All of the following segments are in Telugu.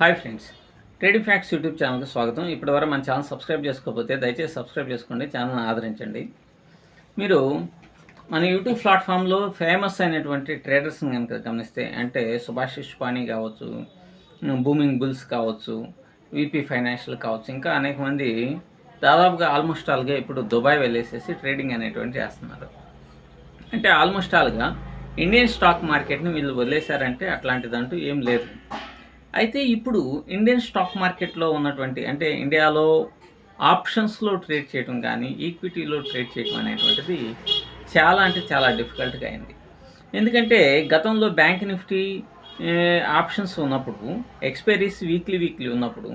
Hi friends. Trading facts YouTube ఛానల్కి స్వాగతం. ఇప్పటివరకు మన ఛానల్ సబ్స్క్రైబ్ చేసుకోకపోతే దయచేసి సబ్స్క్రైబ్ చేసుకోండి ఛానల్ని ఆదరించండి. మీరు మన యూట్యూబ్ ప్లాట్ఫామ్లో ఫేమస్ అయినటువంటి ట్రేడర్స్ని కనుక గమనిస్తే అంటే సుభాషిష్ పాణి కావచ్చు బూమింగ్ బుల్స్ కావచ్చు విపి ఫైనాన్షియల్ కావచ్చు ఇంకా అనేక మంది దాదాపుగా ఆల్మోస్ట్ ఆల్గా ఇప్పుడు దుబాయ్ వెళ్ళేసేసి ట్రేడింగ్ అనేటువంటి చేస్తున్నారు. అంటే ఆల్మోస్ట్ ఆల్గా ఇండియన్ స్టాక్ మార్కెట్ని వీళ్ళు వదిలేశారంటే అట్లాంటిదంటూ ఏం లేదు. అయితే ఇప్పుడు ఇండియన్ స్టాక్ మార్కెట్లో ఉన్నటువంటి అంటే ఇండియాలో ఆప్షన్స్లో ట్రేడ్ చేయడం కానీ ఈక్విటీలో ట్రేడ్ చేయడం అనేటువంటిది చాలా అంటే చాలా డిఫికల్ట్గా అయింది. ఎందుకంటే గతంలో బ్యాంక్ నిఫ్టీ ఆప్షన్స్ ఉన్నప్పుడు ఎక్స్పైరీస్ వీక్లీ వీక్లీ ఉన్నప్పుడు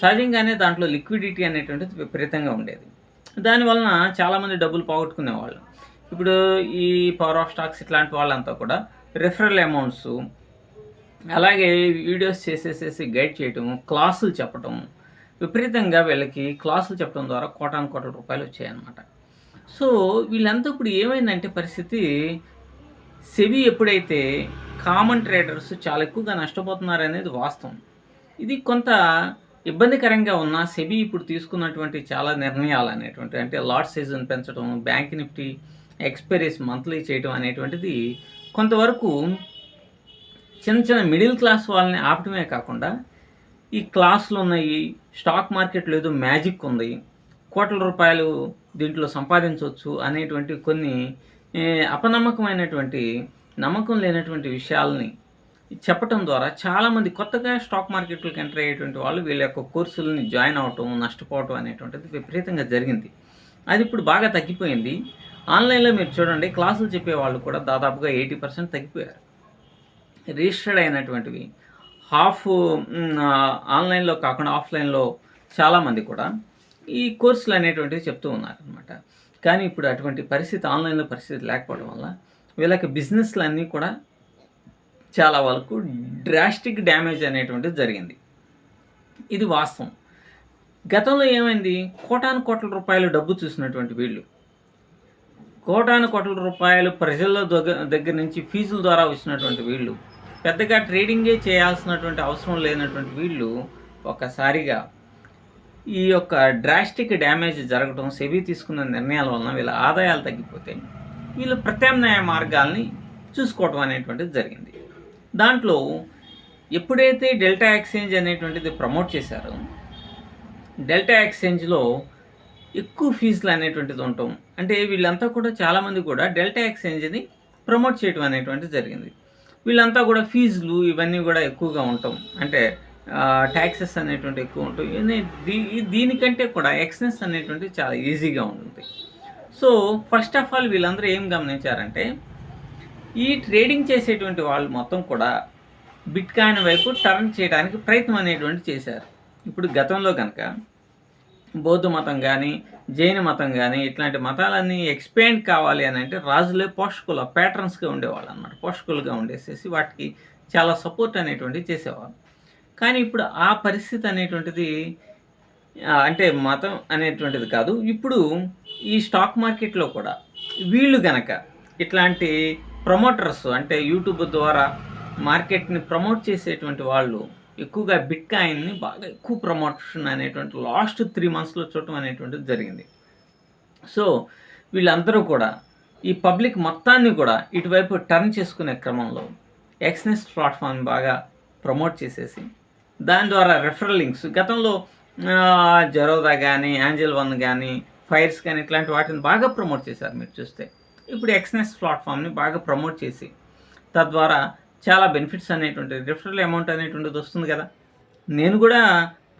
సహజంగానే దాంట్లో లిక్విడిటీ అనేటువంటిది విపరీతంగా ఉండేది. దానివలన చాలామంది డబ్బులు పోగొట్టుకునేవాళ్ళు. ఇప్పుడు ఈ పవర్ ఆఫ్ స్టాక్స్ ఇట్లాంటి వాళ్ళంతా కూడా రెఫరల్ అమౌంట్స్ అలాగే వీడియోస్ చేసేసేసి గైడ్ చేయటం క్లాసులు చెప్పటం విపరీతంగా వీళ్ళకి క్లాసులు చెప్పడం ద్వారా కోటాను కోట్ల రూపాయలు వచ్చాయన్నమాట. సో వీళ్ళంతా ఇప్పుడు ఏమైందంటే పరిస్థితి సెబీ ఎప్పుడైతే కామన్ ట్రేడర్స్ చాలా ఎక్కువగా నష్టపోతున్నారు అనేది వాస్తవం. ఇది కొంత ఇబ్బందికరంగా ఉన్న సెబీ ఇప్పుడు తీసుకున్నటువంటి చాలా నిర్ణయాలు అనేటువంటి అంటే లాట్ సీజన్ పెంచడం బ్యాంక్ నిఫ్టీ ఎక్స్పైరీస్ మంత్లీ చేయడం అనేటువంటిది కొంతవరకు చిన్న చిన్న మిడిల్ క్లాస్ వాళ్ళని ఆపటమే కాకుండా ఈ క్లాసులు ఉన్నాయి స్టాక్ మార్కెట్లో ఏదో మ్యాజిక్ ఉంది కోట్ల రూపాయలు దీంట్లో సంపాదించవచ్చు అనేటువంటి కొన్ని అపనమ్మకమైనటువంటి నమ్మకం లేనటువంటి విషయాల్ని చెప్పటం ద్వారా చాలామంది కొత్తగా స్టాక్ మార్కెట్లోకి ఎంటర్ అయ్యేటువంటి వాళ్ళు వీళ్ళ యొక్క కోర్సులని జాయిన్ అవటం నష్టపోవటం అనేటువంటిది విపరీతంగా జరిగింది. అది ఇప్పుడు బాగా తగ్గిపోయింది. ఆన్లైన్లో మీరు చూడండి క్లాసులు చెప్పే వాళ్ళు కూడా దాదాపుగా ఎయిటీ పర్సెంట్ తగ్గిపోయారు. రిజిస్టర్డ్ అయినటువంటివి. హాఫ్ ఆన్లైన్లో కాకుండా ఆఫ్లైన్లో చాలామంది కూడా ఈ కోర్సులు అనేటువంటివి చెప్తూ ఉన్నారనమాట కానీ ఇప్పుడు అటువంటి పరిస్థితి ఆన్లైన్లో పరిస్థితి లేకపోవడం వల్ల వీళ్ళకి బిజినెస్లు అన్నీ కూడా చాలా వరకు డ్రాస్టిక్ డ్యామేజ్ అనేటువంటిది జరిగింది. ఇది వాస్తవం. గతంలో ఏమైంది? కోటాను కోట్ల రూపాయలు డబ్బు చూసినటువంటి వీళ్ళు. కోటాను కోట్ల రూపాయలు ప్రజల దగ్గర దగ్గర నుంచి ఫీజుల ద్వారా వచ్చినటువంటి వీళ్ళు. పెద్దగా ట్రేడింగే చేయాల్సినటువంటి అవసరం లేనటువంటి వీళ్ళు ఒక్కసారిగా ఈ యొక్క డ్రాస్టిక్ డ్యామేజ్ జరగడం సెబీ తీసుకున్న నిర్ణయాల వలన వీళ్ళ ఆదాయాలు తగ్గిపోతే వీళ్ళు ప్రత్యామ్నాయ మార్గాల్ని చూసుకోవడం అనేటువంటిది జరిగింది. దాంట్లో ఎప్పుడైతే డెల్టా ఎక్స్చేంజ్ అనేటువంటిది ప్రమోట్ చేశారో డెల్టా ఎక్స్చేంజ్లో ఎక్కువ ఫీజులు అనేటువంటిది ఉండటం అంటే వీళ్ళంతా కూడా చాలామంది కూడా డెల్టా ఎక్స్చేంజ్ని ప్రమోట్ చేయడం అనేటువంటిది జరిగింది. వీళ్ళంతా కూడా ఫీజులు ఇవన్నీ కూడా ఎక్కువగా ఉంటాం. అంటే ట్యాక్సెస్ అనేటువంటి ఎక్కువ ఉంటాయి. దీ- దీనికంటే కూడా ఎక్స్నెస్ అనేటువంటిది చాలా ఈజీగా ఉంటుంది. సో ఫస్ట్ ఆఫ్ ఆల్ వీళ్ళందరూ ఏం గమనించారంటే ఈ ట్రేడింగ్ చేసేటువంటి వాళ్ళు మొత్తం కూడా బిట్ కాయిన్ వైపు టర్న్ చేయడానికి ప్రయత్నం అనేటువంటి చేశారు. ఇప్పుడు గతంలో కనుక బౌద్ధ మతం కానీ జైన మతం కానీ ఇట్లాంటి మతాలన్నీ ఎక్స్పాండ్ కావాలి అని అంటే రాజులే పోషకులు ప్యాటర్న్స్గా ఉండేవాళ్ళు అన్నమాట. పోషకులుగా ఉండేసేసి వాటికి చాలా సపోర్ట్ అనేటువంటిది చేసేవాళ్ళు. కానీ ఇప్పుడు ఆ పరిస్థితి అనేటువంటిది అంటే మతం అనేటువంటిది కాదు. ఇప్పుడు ఈ స్టాక్ మార్కెట్లో కూడా వీళ్ళు గనక ఇట్లాంటి ప్రమోటర్స్ అంటే యూట్యూబ్ ద్వారా మార్కెట్ని ప్రమోట్ చేసేటువంటి వాళ్ళు ఎక్కువగా బిట్ కాయిన్ని బాగా ఎక్కువ ప్రమోషన్ అనేటువంటి లాస్ట్ త్రీ మంత్స్లో చూడటం అనేటువంటిది జరిగింది. సో వీళ్ళందరూ కూడా ఈ పబ్లిక్ మొత్తాన్ని కూడా ఇటువైపు టర్న్ చేసుకునే క్రమంలో ఎక్స్నెస్ ప్లాట్ఫామ్ బాగా ప్రమోట్ చేసేసి దాని ద్వారా రెఫరల్ లింక్స్ గతంలో జరోదా కానీ యాంజల్ వన్ కానీ ఫైర్స్ కానీ ఇట్లాంటి వాటిని బాగా ప్రమోట్ చేశారు మీరు చూస్తే. ఇప్పుడు ఎక్స్నెస్ ప్లాట్ఫామ్ని బాగా ప్రమోట్ చేసి తద్వారా చాలా బెనిఫిట్స్ అనేటువంటిది. రిఫరల్ అమౌంట్ అనేటువంటిది వస్తుంది కదా. నేను కూడా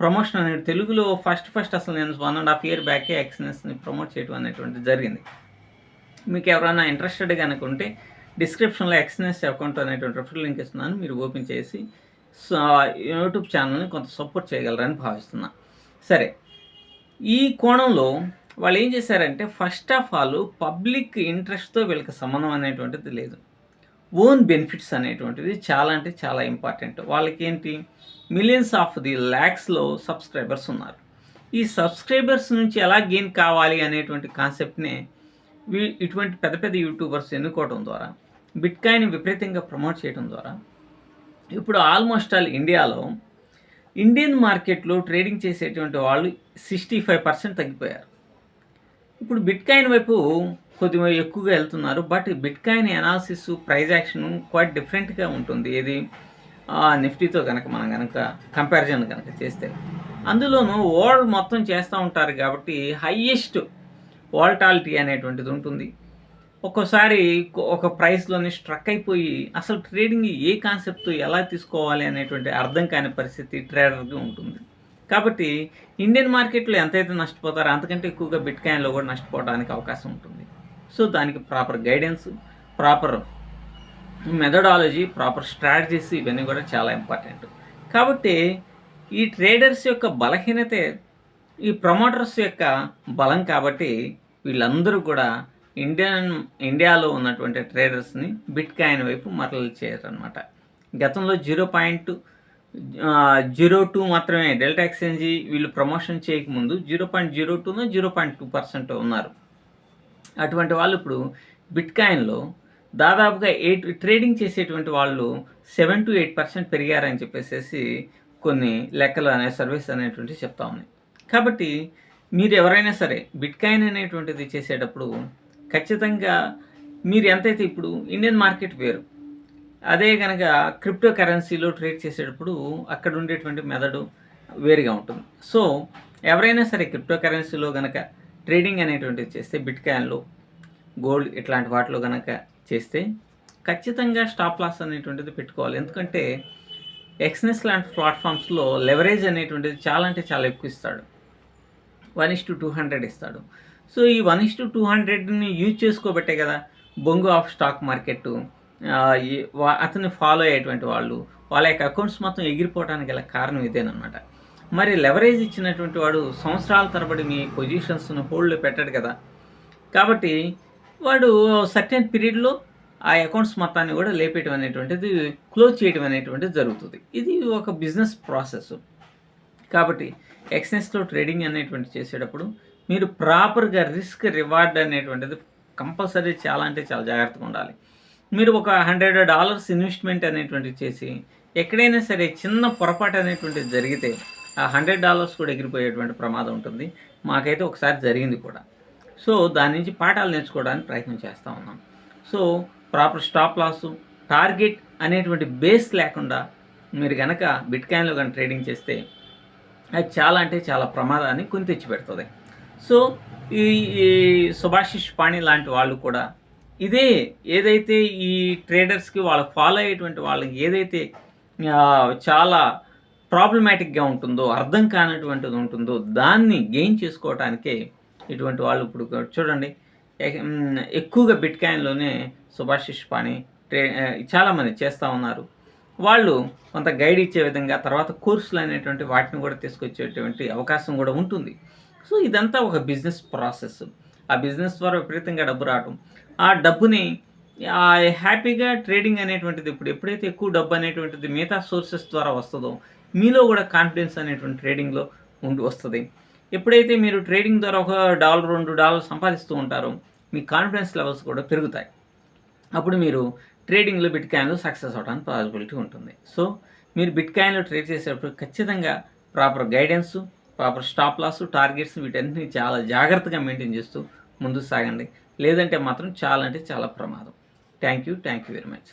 ప్రమోషన్ అనేది తెలుగులో ఫస్ట్ ఫస్ట్ అసలు నేను వన్ అండ్ హాఫ్ ఇయర్ బ్యాకే ఎక్స్నెస్ని ప్రమోట్ చేయడం అనేటువంటిది జరిగింది. మీకు ఎవరైనా ఇంట్రెస్టెడ్ కనుక ఉంటే డిస్క్రిప్షన్లో ఎక్స్నెస్ అకౌంట్ అనేటువంటి రిఫరల్ లింక్ ఇస్తున్నాను. మీరు ఓపెన్ చేసి సో యూట్యూబ్ ఛానల్ని కొంత సపోర్ట్ చేయగలరని భావిస్తున్నా. సరే ఈ కోణంలో వాళ్ళు ఏం చేశారంటే ఫస్ట్ ఆఫ్ ఆల్ పబ్లిక్ ఇంట్రెస్ట్తో వీళ్ళకి సంబంధం అనేటువంటిది లేదు. ఓన్ బెనిఫిట్స్ అనేటువంటిది చాలా అంటే చాలా ఇంపార్టెంట్. వాళ్ళకి ఏంటి మిలియన్స్ ఆఫ్ ది ల్యాక్స్లో సబ్స్క్రైబర్స్ ఉన్నారు. ఈ సబ్స్క్రైబర్స్ నుంచి ఎలా గెయిన్ కావాలి అనేటువంటి కాన్సెప్ట్నే వీ ఇటువంటి పెద్ద పెద్ద యూట్యూబర్స్ ఎన్నుకోవడం ద్వారా బిట్కాయిన్ విపరీతంగా ప్రమోట్ చేయడం ద్వారా ఇప్పుడు ఆల్మోస్ట్ ఆల్ ఇండియాలో ఇండియన్ మార్కెట్లో ట్రేడింగ్ చేసేటువంటి వాళ్ళు సిక్స్టీ ఫైవ్ పర్సెంట్ తగ్గిపోయారు. ఇప్పుడు బిట్ కాయిన్ వైపు కొద్దిగా ఎక్కువగా వెళ్తున్నారు. But bitcoin analysis price action quite డిఫరెంట్గా ఉంటుంది. ఇది నిఫ్టీతో కనుక మనం కనుక కంపారిజన్ కనుక చేస్తే. అందులోనూ వరల్డ్ మొత్తం చేస్తూ ఉంటారు కాబట్టి హయ్యెస్ట్ వాల్టాలిటీ అనేటువంటిది ఉంటుంది. ఒక్కోసారి ఒక ప్రైస్లోనే స్ట్రక్ అయిపోయి అసలు ట్రేడింగ్ ఏ కాన్సెప్ట్ ఎలా తీసుకోవాలి అనేటువంటి అర్థం కాని పరిస్థితి ట్రేడర్కి ఉంటుంది. కాబట్టి ఇండియన్ మార్కెట్లో ఎంతైతే నష్టపోతారో అంతకంటే ఎక్కువగా బిట్ కాయిన్లో కూడా నష్టపోవడానికి అవకాశం ఉంటుంది. సో దానికి proper guidance proper methodology proper strategies ఇవన్నీ కూడా చాలా ఇంపార్టెంట్ కాబట్టి ఈ ట్రేడర్స్ యొక్క బలహీనతే ఈ ప్రమోటర్స్ యొక్క బలం కాబట్టి వీళ్ళందరూ కూడా ఇండియన్ ఇండియాలో ఉన్నటువంటి ట్రేడర్స్ని బిట్ కాయిన్ వైపు మరలు చేయరనమాట గతంలో జీరో పాయింట్ జీరో టూ మాత్రమే డెల్టా ఎక్స్చేంజీ వీళ్ళు ప్రమోషన్ చేయకముందు జీరో పాయింట్ జీరో టూనో జీరో పాయింట్ టూ పర్సెంట్ ఉన్నారు. అటువంటి వాళ్ళు ఇప్పుడు బిట్ కాయిన్లో దాదాపుగా ఎయిట్ ట్రేడింగ్ చేసేటువంటి వాళ్ళు సెవెన్ టు ఎయిట్ పర్సెంట్ పెరిగారని చెప్పేసి కొన్ని లెక్కలు అనే సర్వీస్ అనేటువంటి చెప్తా ఉన్నాయి కాబట్టి మీరు ఎవరైనా సరే బిట్ కాయిన్ అనేటువంటిది చేసేటప్పుడు ఖచ్చితంగా మీరు ఎంతైతే ఇప్పుడు ఇండియన్ మార్కెట్ వేరు అదే కనుక క్రిప్టో కరెన్సీలో ట్రేడ్ చేసేటప్పుడు అక్కడ ఉండేటువంటి మెదడు వేరుగా ఉంటుంది. సో ఎవరైనా సరే క్రిప్టో కరెన్సీలో కనుక ట్రేడింగ్ అనేటువంటిది చేస్తే బిట్ కాయిన్లో గోల్డ్ ఇట్లాంటి వాటిలో కనుక చేస్తే ఖచ్చితంగా స్టాప్ లాస్ అనేటువంటిది పెట్టుకోవాలి. ఎందుకంటే ఎక్స్నెస్ లాంటి ప్లాట్ఫామ్స్లో లెవరేజ్ అనేటువంటిది చాలా అంటే చాలా ఎక్కువ ఇస్తాడు. One is to two hundred ఇస్తాడు. సో ఈ వన్ ఇస్ టు టూ హండ్రెడ్ని యూజ్ చేసుకోబట్టే కదా బొంగు ఆఫ్ స్టాక్ మార్కెట్ అతన్ని ఫాలో అయ్యేటువంటి వాళ్ళు వాళ్ళ యొక్క అకౌంట్స్ మొత్తం ఎగిరిపోవడానికి గల కారణం ఇదేనమాట మరి లెవరేజ్ ఇచ్చినటువంటి వాడు సంవత్సరాల తరబడి మీ పొజిషన్స్ను హోల్డ్ పెట్టాడు కదా. కాబట్టి వాడు సర్టెన్ పీరియడ్లో ఆ అకౌంట్స్ మొత్తాన్ని కూడా లేపేయటం అనేటువంటిది క్లోజ్ చేయడం అనేటువంటిది జరుగుతుంది. ఇది ఒక బిజినెస్ ప్రాసెస్ కాబట్టి ఎక్స్చేంజ్లో ట్రేడింగ్ అనేటువంటి చేసేటప్పుడు మీరు ప్రాపర్గా రిస్క్ రివార్డ్ అనేటువంటిది కంపల్సరీ చాలా అంటే చాలా జాగ్రత్తగా ఉండాలి. మీరు ఒక హండ్రెడ్ డాలర్స్ ఇన్వెస్ట్మెంట్ అనేటువంటిది చేసి ఎక్కడైనా సరే చిన్న పొరపాటు అనేటువంటిది జరిగితే ఆ హండ్రెడ్ డాలర్స్ కూడా ఎగిరిపోయేటువంటి ప్రమాదం ఉంటుంది. మాకైతే ఒకసారి జరిగింది కూడా. సో దాని నుంచి పాఠాలు నేర్చుకోవడానికి ప్రయత్నం చేస్తూ ఉన్నాం. So proper stop loss target అనేటువంటి బేస్ లేకుండా మీరు కనుక బిట్ కాయిన్లో కానీ ట్రేడింగ్ చేస్తే అది చాలా అంటే చాలా ప్రమాదాన్ని కొని తెచ్చిపెడుతుంది. సో ఈ సుభాషిష్ పాణి లాంటి వాళ్ళు కూడా ఇదే ఏదైతే ఈ ట్రేడర్స్కి వాళ్ళు ఫాలో అయ్యేటువంటి వాళ్ళకి ఏదైతే చాలా ప్రాబ్లమాటిక్గా ఉంటుందో అర్థం కానటువంటిది ఉంటుందో దాన్ని గెయిన్ చేసుకోవటానికే ఇటువంటి వాళ్ళు ఇప్పుడు చూడండి ఎక్కువగా బిట్ కాయిన్లోనే సుభాషిష్ పాణి ట్రే చాలామంది చేస్తూ ఉన్నారు. వాళ్ళు కొంత గైడ్ ఇచ్చే విధంగా తర్వాత కోర్సులు అనేటువంటి వాటిని కూడా తీసుకొచ్చేటువంటి అవకాశం కూడా ఉంటుంది. సో ఇదంతా ఒక బిజినెస్ ప్రాసెస్. ఆ బిజినెస్ ద్వారా విపరీతంగా డబ్బు రావటం. ఆ డబ్బుని హ్యాపీగా ట్రేడింగ్ అనేటువంటిది ఇప్పుడు ఎప్పుడైతే ఎక్కువ డబ్బు అనేటువంటిది మిగతా సోర్సెస్ ద్వారా వస్తుందో మీలో కూడా కాన్ఫిడెన్స్ అనేటువంటి ట్రేడింగ్లో ఉండి వస్తుంది. ఎప్పుడైతే మీరు ట్రేడింగ్ ద్వారా ఒక డాలర్ రెండు డాలర్ సంపాదిస్తూ ఉంటారో మీ కాన్ఫిడెన్స్ లెవెల్స్ కూడా పెరుగుతాయి. అప్పుడు మీరు ట్రేడింగ్లో బిట్ కాయిన్లో సక్సెస్ అవడానికి పాసిబిలిటీ ఉంటుంది. సో మీరు బిట్ కాయిన్లో ట్రేడ్ చేసేటప్పుడు ఖచ్చితంగా proper guidance proper stop loss targets వీటన్నిటిని చాలా జాగ్రత్తగా మెయింటైన్ చేస్తూ ముందుకు సాగండి. లేదంటే మాత్రం చాలా అంటే చాలా ప్రమాదం. Thank you thank you very much